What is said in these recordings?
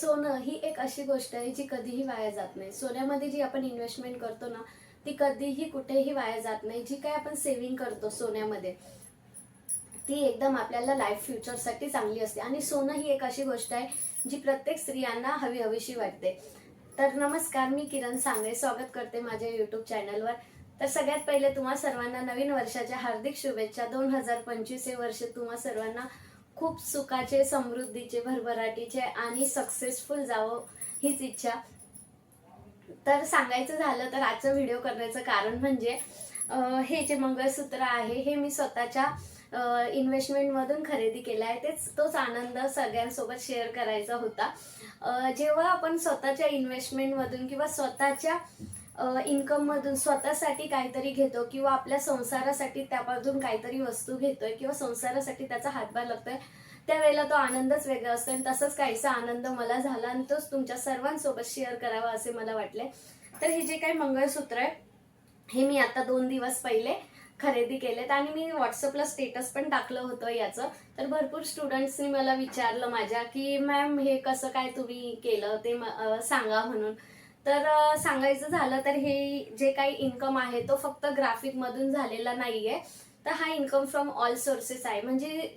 सोनं ही एक अशी गोष्ट आहे जी कधीही वाया जात नाही. सोन्यामध्ये जी आपण इन्व्हेस्टमेंट करतो ना ती कधीही कुठेही वाया जात नाही. जी काय आपण सेव्हिंग करतो सोन्यामध्ये ती एकदम आपल्याला लाईफ फ्युचरसाठी चांगली असते. आणि सोनं ही एक अशी गोष्ट आहे जी प्रत्येक स्त्रियांना हवी हवीशी वाटते. तर नमस्कार मी किरण सांगळे. स्वागत करते माझ्या यूट्यूब चॅनलवर तर सगळ्यात पहिले तुम्हा सर्वांना नवीन वर्षाच्या हार्दिक शुभेच्छा. दोन हजार पंचवीस हे वर्ष तुम्हा सर्वांना खूप सुखाचे समृद्धीचे भरभराटीचे आणि सक्सेसफुल जावं हीच इच्छा. तर सांगायचं झालं तर आजचा व्हिडिओ करण्याचं कारण म्हणजे हे जे मंगळसूत्र आहे हे मी स्वतःच्या इन्व्हेस्टमेंटमधून खरेदी केलं आहे. तेच तोच आनंद सगळ्यांसोबत शेअर करायचा होता. जेव्हा आपण स्वतःच्या इन्व्हेस्टमेंटमधून किंवा स्वतःच्या इन्कममधून स्वतःसाठी काहीतरी घेतो किंवा आपल्या संसारासाठी त्यामधून काहीतरी वस्तू घेतोय किंवा संसारासाठी त्याचा हातभार लागतोय त्यावेळेला तो आनंदच वेगळा असतो. आणि तसंच काहीसा आनंद मला झाला आणि तोच तुमच्या सर्वांसोबत शेअर करावा असे मला वाटले तर हे जे काही मंगळसूत्र आहे हे मी आता दोन दिवस पहिले खरेदी केलेत आणि मी व्हॉट्सअपला स्टेटस पण टाकलं होतं याचं. तर भरपूर स्टुडंट्सनी मला विचारलं माझ्या की मॅम हे कसं काय तुम्ही केलं? ते म- सांगा म्हणून. तर सांगायचं झालं तर हे जे काही इन्कम आहे तो फक्त ग्राफिकमधून झालेला नाहीये. तर हा इन्कम फ्रॉम ऑल सोर्सेस आहे. म्हणजे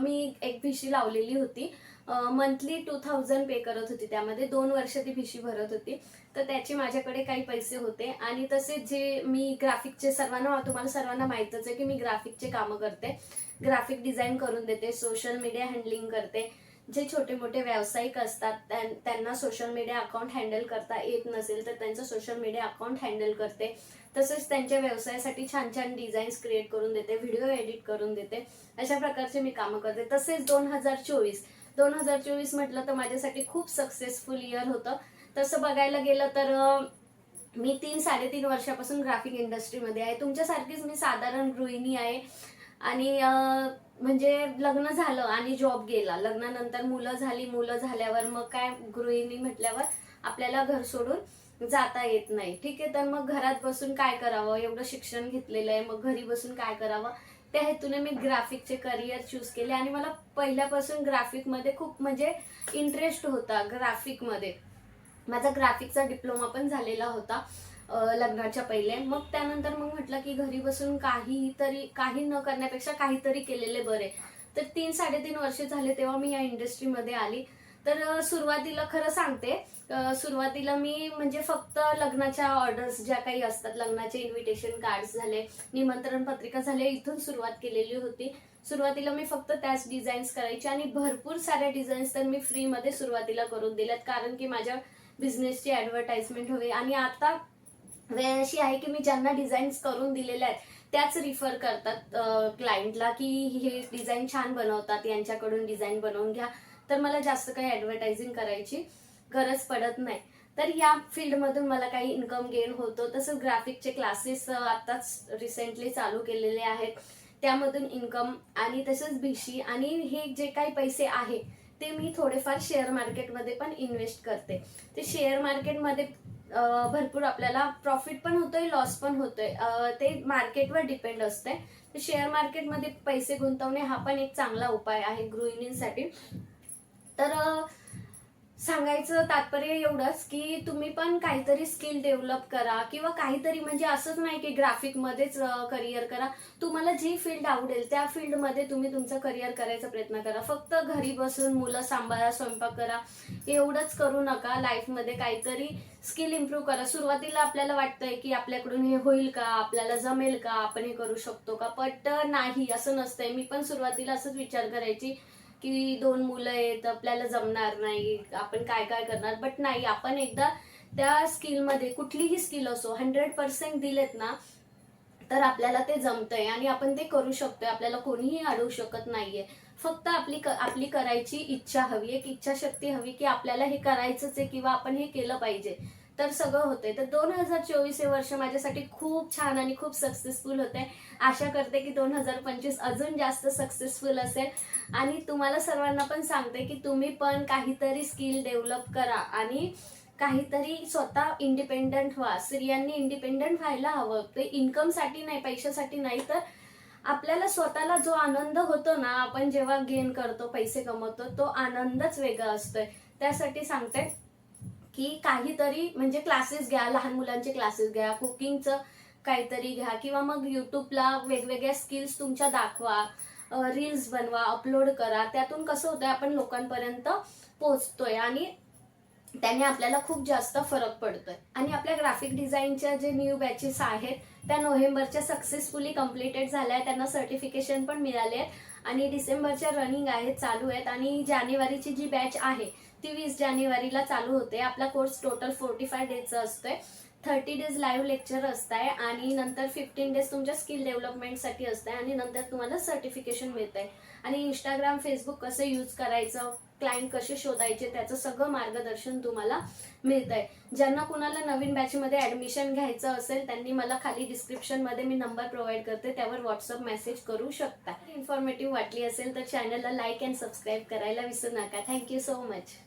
मी एक भिशी लावलेली होती. मंथली टू थाउजंड पे करत होती त्यामध्ये. दोन वर्ष ती भिशी भरत होती. तर त्याचे माझ्याकडे काही पैसे होते. आणि तसेच जे मी ग्राफिकचे सर्वांना तुम्हाला सर्वांना माहीतच आहे की मी ग्राफिकचे कामं करते. ग्राफिक डिझाईन करून देते. सोशल मीडिया हँडलिंग करते. जे छोटे मोठे व्यावसायिक असतात त्यांना सोशल मीडिया अकाउंट हँडल करता येत नसेल तर त्यांचं सोशल मीडिया अकाउंट हँडल करते. तसेच त्यांच्या व्यवसायासाठी छान छान डिझाईन्स क्रिएट करून देते व्हिडिओ एडिट करून देते. अशा प्रकारचे मी कामं करते. तसेच दोन हजार चोवीस. दोन हजार चोवीस म्हटलं तर माझ्यासाठी खूप सक्सेसफुल इयर होतं. तसं बघायला गेलं तर मी तीन साडेतीन वर्षापासून ग्राफिक इंडस्ट्रीमध्ये आहे. तुमच्यासारखीच मी साधारण गृहिणी आहे. आणि म्हणजे लग्न झालं आणि जॉब गेला. लग्नानंतर मुलं झाली. मुलं झाल्यावर मग काय गृहिणी म्हटल्यावर आपल्याला घर सोडून जाता येत नाही. ठीक आहे तर मग घरात बसून काय करावं? एवढं शिक्षण घेतलेलं आहे. मग घरी बसून काय करावं? त्या हेतूने मी ग्राफिकचे करिअर चूज केले आणि मला पहिल्यापासून ग्राफिकमध्ये खूप म्हणजे इंटरेस्ट होता. ग्राफिकमध्ये. माझा ग्राफिकचा डिप्लोमा पण झालेला होता. लग्नाच्या पहिले. मग त्यानंतर मग म्हटलं की घरी बसून काही तरी काही न करण्यापेक्षा काहीतरी केलेले बरे. तर तीन साडेतीन वर्ष झाले तेव्हा मी या इंडस्ट्रीमध्ये आली. तर सुरुवातीला खरं सांगते सुरुवातीला मी म्हणजे फक्त लग्नाच्या ऑर्डर्स ज्या काही असतात लग्नाचे इन्व्हिटेशन कार्ड्स झाले निमंत्रण पत्रिका झाले इथून सुरुवात केलेली होती. सुरुवातीला मी फक्त त्याच डिझाईन्स करायचे आणि भरपूर साऱ्या डिझाईन्स तर मी फ्रीमध्ये सुरुवातीला करून दिल्यात. कारण की माझ्या बिझनेसची ॲडव्हर्टाइजमेंट हवी. आणि आता वेळ अशी आहे की मी ज्यांना डिझाईन्स करून दिलेल्या आहेत त्याच रिफर करतात क्लायंटला की हे डिझाईन छान बनवतात यांच्याकडून डिझाईन बनवून घ्या. तर मला जास्त काही ॲडव्हर्टायझिंग करायची गरज पडत नाही. तर या फील्डमधून मला काही इन्कम गेन होतो. तसंच ग्राफिकचे क्लासेस आत्ताच रिसेंटली चालू केलेले आहेत. त्यामधून इन्कम आणि तसंच भिशी आणि हे जे काही पैसे आहे ते मी थोडेफार शेअर मार्केटमध्ये पण इन्व्हेस्ट करते. ते शेअर मार्केटमध्ये भरपूर आपल्याला प्रॉफिट पण होतोय लॉस पण होतोय. ते मार्केटवर डिपेंड असतंय. तर शेअर मार्केटमध्ये पैसे गुंतवणे हा पण एक चांगला उपाय आहे गृहिणींसाठी तर सांगायचं तात्पर्य एवढंच की तुम्ही पण काहीतरी स्किल डेव्हलप करा किंवा काहीतरी म्हणजे असंच नाही की ग्राफिकमध्येच करिअर करा. तुम्हाला जी फील्ड आवडेल त्या फील्डमध्ये तुम्ही तुमचं करिअर करायचा प्रयत्न करा. फक्त घरी बसून मुलं सांभाळा स्वयंपाक करा. एवढंच करू नका. लाईफमध्ये काहीतरी स्किल इम्प्रूव्ह करा. सुरुवातीला आपल्याला वाटतंय की आपल्याकडून हे होईल का? आपल्याला जमेल का? आपण हे करू शकतो का? बट नाही. असं नसतंय. मी पण सुरुवातीला असंच विचार करायची. की दोन मुलं आहेत आपल्याला जमणार नाही आपण काय काय करणार? बट नाही आपण एकदा त्या स्किलमध्ये कुठलीही स्किल असो हंड्रेड पर्सेंट दिलेत ना तर आपल्याला ते जमतंय आणि आपण ते करू शकतोय. आपल्याला कोणीही अडवू शकत नाहीये. फक्त आपली आपली करायची इच्छा हवी एक इच्छाशक्ती हवी की आपल्याला हे करायचंच आहे किंवा आपण हे केलं पाहिजे. तर सगळं होतंय. तर दोन हजार चोवीस हे वर्ष माझ्यासाठी खूप छान आणि खूप सक्सेसफुल होते आशा करते की दोन हजार पंचवीस अजून जास्त सक्सेसफुल असेल. आणि तुम्हाला सर्वांना पण सांगते की तुम्ही पण काहीतरी स्किल डेव्हलप करा आणि काहीतरी स्वतः इंडिपेंडंट व्हा. स्त्रियांनी इंडिपेंडंट व्हायला हवं. ते इन्कमसाठी नाही पैशासाठी नाही तर आपल्याला स्वतःला जो आनंद होतो ना आपण जेव्हा गेन करतो पैसे कमवतो तो आनंदच वेगळा असतोय. त्यासाठी सांगते की काहीतरी म्हणजे क्लासेस घ्या लहान मुलांचे क्लासेस घ्या कुकिंगचं काहीतरी घ्या किंवा मग युट्यूबला वेगवेगळ्या स्किल्स तुमच्या दाखवा रील्स बनवा अपलोड करा. त्यातून कसं होतंय आपण लोकांपर्यंत पोहोचतोय आणि त्याने आपल्याला खूप जास्त फरक पडतोय. आणि आपल्या ग्राफिक डिझाईनच्या जे न्यू बॅचेस आहेत त्या नोव्हेंबरच्या सक्सेसफुली कम्प्लिटेड झाल्या आहेत. त्यांना सर्टिफिकेशन पण मिळाले आहेत. आणि डिसेंबरच्या रनिंग आहेत चालू आहेत. आणि जानेवारीची जी बॅच आहे ती वीस जानेवारीला चालू होते. आपला कोर्स टोटल फोर्टी फाय डेजचा असतोय. थर्टी डेज लाईव्ह लेक्चर असत आहे आणि नंतर फिफ्टीन डेज तुमच्या स्किल डेव्हलपमेंटसाठी असत आहे आणि नंतर तुम्हाला सर्टिफिकेशन मिळत आहे आणि इंस्टाग्राम फेसबुक कसं यूज करायचं क्लायंट कसे शोधायचे त्याचं सगळं मार्गदर्शन तुम्हाला मिळत आहे ज्यांना कुणाला नवीन बॅचमध्ये ॲडमिशन घ्यायचं असेल त्यांनी मला खाली डिस्क्रिप्शनमध्ये मी नंबर प्रोव्हाइड करते. त्यावर व्हॉट्सअप मेसेज करू शकता. इन्फॉर्मेटिव्ह वाटली असेल तर चॅनलला लाईक अँड सबस्क्राईब करायला विसरू नका. Thank you so much